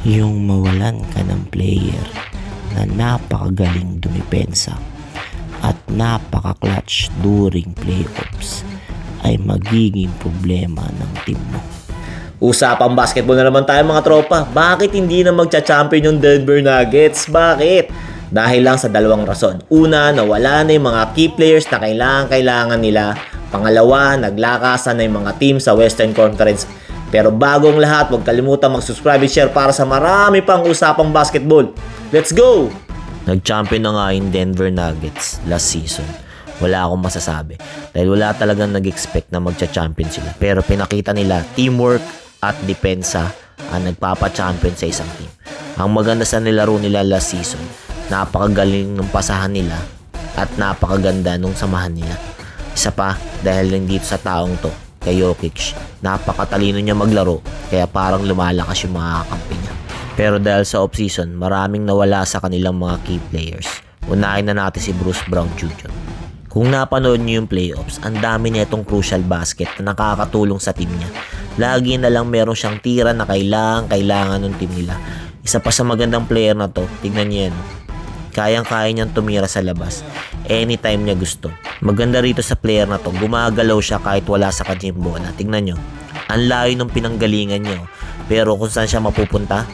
yung mawalan ka ng player na napakagaling dumipensa at napaka-clutch during playoffs ay magiging problema ng team mo. Usapang basketball na naman tayo mga tropa. Bakit hindi na magcha-champion yung Denver Nuggets? Bakit? Dahil lang sa dalawang rason. Una, nawala na yung mga key players na kailangan-kailangan nila. Pangalawa, naglakasan na yung mga team sa Western Conference. Pero bagong lahat, huwag kalimutan mag-subscribe and share para sa marami pang usapang basketball. Let's go! Nag-champion na nga yung Denver Nuggets last season. Wala akong masasabi. Dahil wala talagang nag-expect na magcha-champion sila. Pero pinakita nila teamwork at depensa ang nagpapa-champion sa isang team. Ang maganda sa nilaro nila last season, napakagaling ng pasahan nila at napakaganda nung samahan nila. Isa pa, dahil lang dito sa taong to, kay Jokic, napakatalino niya maglaro, kaya parang lumalakas yung mga kakampi niya. Pero dahil sa offseason, maraming nawala sa kanilang mga key players. Unahin na natin si Bruce Brown Jr. Kung napanood niyo yung playoffs, ang dami na itong crucial basket na nakakatulong sa team niya. Lagi na lang meron siyang tira na kailangan, kailangan ng team nila. Isa pa sa magandang player na to, tignan niyo yan. Kayang-kaya niyang tumira sa labas. Anytime niya gusto. Maganda rito sa player na to, gumagalaw siya kahit wala sa kanya yung bola. Tignan niyo. Ang layo ng pinanggalingan niyo. Pero kung saan siya mapupunta,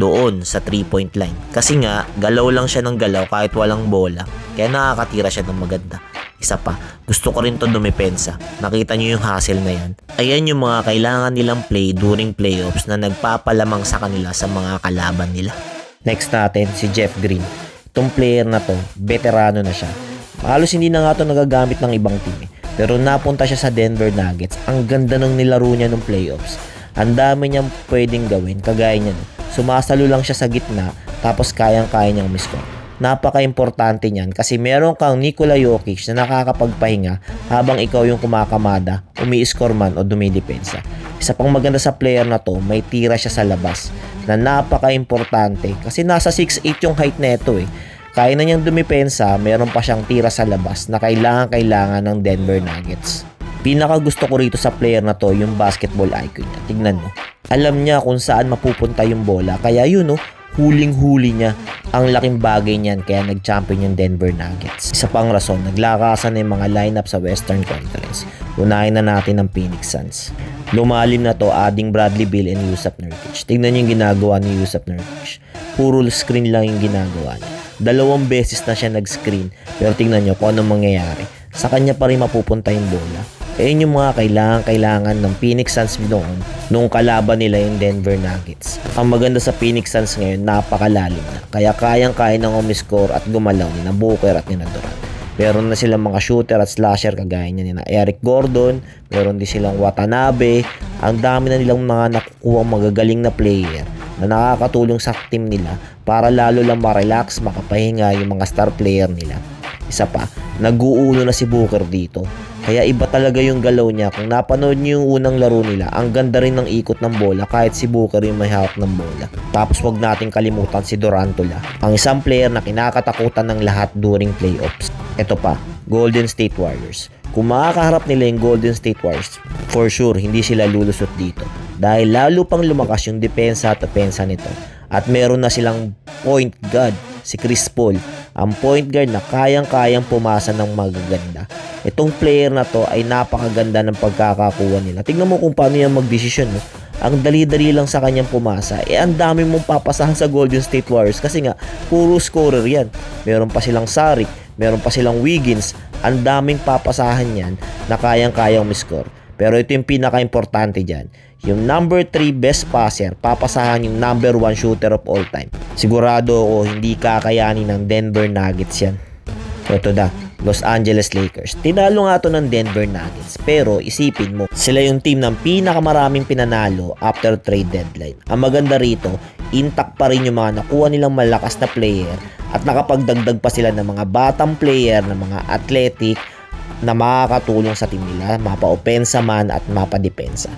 doon sa 3-point line. Kasi nga, galaw lang siya ng galaw kahit walang bola. Kaya nakakatira siya ng maganda. Isa pa, gusto ko rin to dumipensa. Nakita niyo yung hassle na yan. Ayan yung mga kailangan nilang play during playoffs na nagpapalamang sa kanila sa mga kalaban nila. Next natin, si Jeff Green. Itong player na to, veterano na siya. Halos hindi na nga to nagagamit ng ibang team eh. Pero napunta siya sa Denver Nuggets. Ang ganda ng nilaro niya ng playoffs. Ang dami niyang pwedeng gawin. Kagaya niya, sumasalo lang siya sa gitna tapos kayang-kaya niyang miscore. Napaka-importante niyan kasi meron kang Nikola Jokic na nakakapagpahinga habang ikaw yung kumakamada, umi-score man o dumidepensa. Isa pang maganda sa player na to, may tira siya sa labas na napaka-importante kasi nasa 6'8 yung height nito eh. Kaya na niyang dumipensa, meron pa siyang tira sa labas na kailangan-kailangan ng Denver Nuggets. Pinaka gusto ko rito sa player na to yung basketball IQ niya. Tignan mo. Alam niya kung saan mapupunta yung bola. Kaya yun no, huling-huli niya. Ang laking bagay niyan kaya nag-champion yung Denver Nuggets. Isa pang rason, naglakasan na yung mga lineup sa Western Conference. Unahin na natin ang Phoenix Suns. Lumalim na to adding Bradley Beal and Yusuf Nurkic. Tignan niyo yung ginagawa ni Yusuf Nurkic. Puro screen lang yung ginagawa niya. Dalawang beses na siya nag-screen pero tingnan niyo kung anong mangyayari. Sa kanya pa rin mapupunta yung bola. Ayun yung mga kailangan-kailangan ng Phoenix Suns noon nung kalaban nila yung Denver Nuggets. Ang maganda sa Phoenix Suns ngayon, napakalalim na. Kaya kayang-kaya nang umiscore at gumalaw ni na Booker at ni Durant. Meron na silang mga shooter at slasher kagaya niya ni na Eric Gordon. Meron din silang Watanabe. Ang dami na nilang mga nakukuha magagaling na player na nakakatulong sa team nila para lalo lang ma-relax, makapahinga yung mga star player nila. Isa pa, nag-uulo na si Booker dito. Kaya iba talaga yung galaw niya. Kung napanood niyo yung unang laro nila, ang ganda rin ng ikot ng bola kahit si Booker yung may hawak ng bola. Tapos wag nating kalimutan si Durantula, ang isang player na kinakatakutan ng lahat during playoffs. Ito pa, Golden State Warriors. Kung makakaharap nila yung Golden State Warriors, for sure hindi sila lulusot dito. Dahil lalo pang lumakas yung depensa at opensa nito. At meron na silang point guard, si Chris Paul. Ang point guard na kayang-kayang pumasa ng magaganda. Itong player na to ay napakaganda ng pagkakakuha nila. Tignan mo kung paano yan magdesisyon. No? Ang dali-dali lang sa kanyang pumasa. Eh, ang dami mong papasahan sa Golden State Warriors kasi nga, puro scorer yan. Meron pa silang Saric, meron pa silang Wiggins. Ang daming papasahan yan na kayang-kayang miscore. Pero ito yung pinaka-importante dyan. Yung number 3 best passer, papasahan yung number 1 shooter of all time. Sigurado ako hindi kakayanin ng Denver Nuggets yan. Ito na, Los Angeles Lakers. Tinalo nga to ng Denver Nuggets. Pero isipin mo, sila yung team ng pinakamaraming pinanalo after trade deadline. Ang maganda rito, intact pa rin yung mga nakuha nilang malakas na player at nakapagdagdag pa sila ng mga batang player, ng mga athletic, na makakatulong sa team nila, mapa-opensa man at mapa-depensa.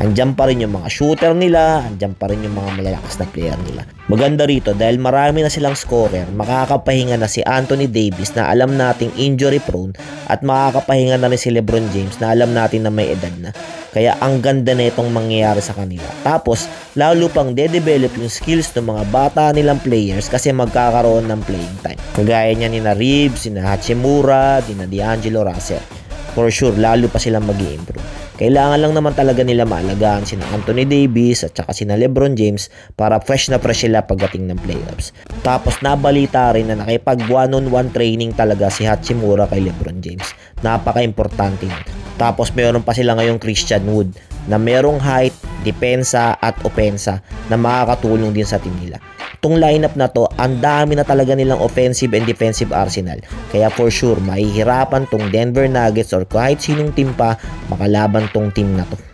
Andyan pa rin yung mga shooter nila, andyan pa rin yung mga malalakas na player nila. Maganda rito dahil marami na silang scorer, makakapahinga na si Anthony Davis na alam nating injury prone at makakapahinga na rin si Lebron James na alam natin na may edad na. Kaya ang ganda na itong mangyayari sa kanila. Tapos, lalo pang de-develop yung skills ng mga bata nilang players kasi magkakaroon ng playing time. Kagaya niya ni na Reeves, ni na Hachimura, ni na D'Angelo Russell. For sure, lalo pa silang mag improve Kailangan lang naman talaga nila maalagaan sina Anthony Davis at saka sina Lebron James para fresh na fresh sila pagdating ng playoffs. Tapos nabalita rin na nakipag one-on-one training talaga si Hachimura kay Lebron James. Napaka-importante. Tapos meron pa sila ngayong Christian Wood na merong height, depensa at opensa na makakatulong din sa team nila. Itong lineup na to, ang dami na talaga nilang offensive and defensive arsenal. Kaya for sure, mahihirapan tong Denver Nuggets or kahit sinong team pa makalaban tong team na to.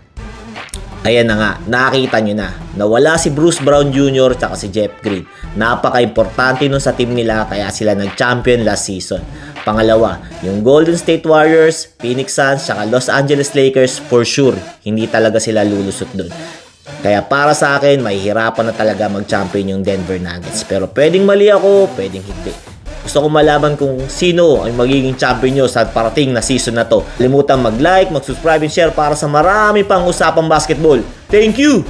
Ayan na nga, nakita nyo na. Nawala si Bruce Brown Jr. at si Jeff Green. Napaka-importante nun sa team nila kaya sila nag-champion last season. Pangalawa, yung Golden State Warriors, Phoenix Suns, at Los Angeles Lakers for sure, hindi talaga sila lulusot dun. Kaya para sa akin, mahihirapan na talaga mag-champion yung Denver Nuggets. Pero pwedeng mali ako, pwedeng hindi. Gusto ko malaman kung sino ang magiging champion nyo sa parating na season na to. Kalimutan mag-like, mag-subscribe and share para sa marami pang usapang basketball. Thank you!